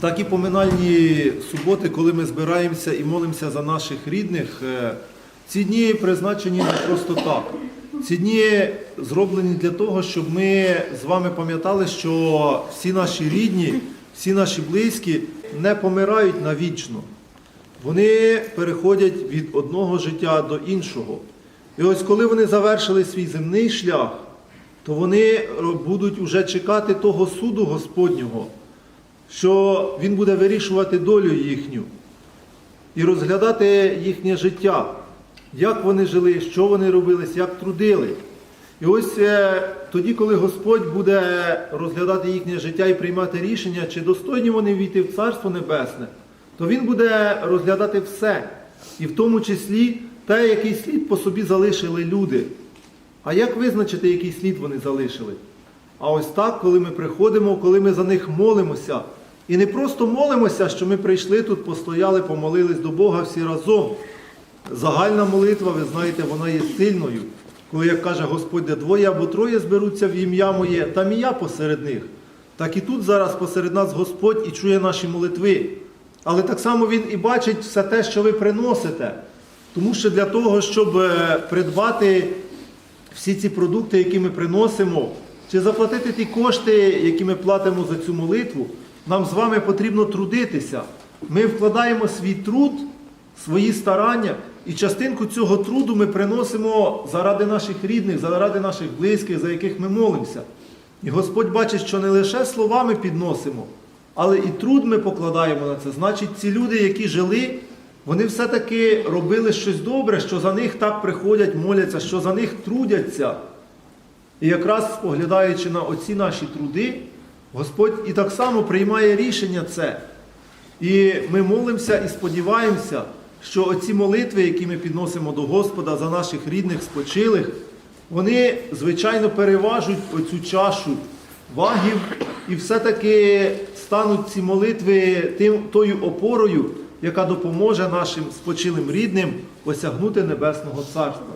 Так і поминальні суботи, коли ми збираємося і молимося за наших рідних, е, ці дні призначені не просто так. Ці дні зроблені для того, щоб ми з вами пам'ятали, що всі наші рідні, всі наші близькі не помирають навічно. Вони переходять від одного життя до іншого. І ось коли вони завершили свій земний шлях, то вони будуть уже чекати того суду Господнього, що Він буде вирішувати долю їхню і розглядати їхнє життя, як вони жили, що вони робили, як трудили. І ось е, тоді, коли Господь буде розглядати їхнє життя і приймати рішення, чи достойні вони війти в Царство Небесне, то Він буде розглядати все, і в тому числі те, який слід по собі залишили люди. А як визначити, який слід вони залишили? А ось так, коли ми приходимо, коли ми за них молимося. І не просто молимося, що ми прийшли тут, постояли, помолились до Бога всі разом. Загальна молитва, ви знаєте, вона є сильною. Коли, як каже Господь, де двоє або троє зберуться в ім'я моє, там і я посеред них. Так і тут зараз посеред нас Господь і чує наші молитви. Але так само Він і бачить все те, що ви приносите. Тому що для того, щоб е, придбати всі ці продукти, які ми приносимо, чи заплатити ті кошти, які ми платимо за цю молитву, нам з вами потрібно трудитися. Ми вкладаємо свій труд, свої старання, і частинку цього труду ми приносимо заради наших рідних, заради наших близьких, за яких ми молимося. І Господь бачить, що не лише словами підносимо, але і труд ми покладаємо на це. Значить, ці люди, які жили, вони все-таки робили щось добре, що за них так приходять, моляться, що за них трудяться. І якраз споглядаючи на оці наші труди, Господь і так само приймає рішення це. І ми молимося і сподіваємося, що оці молитви, які ми підносимо до Господа за наших рідних спочилих, вони, звичайно, переважуть оцю чашу вагів і все-таки стануть ці молитви тим, тою опорою, яка допоможе нашим спочилим рідним осягнути Небесного Царства.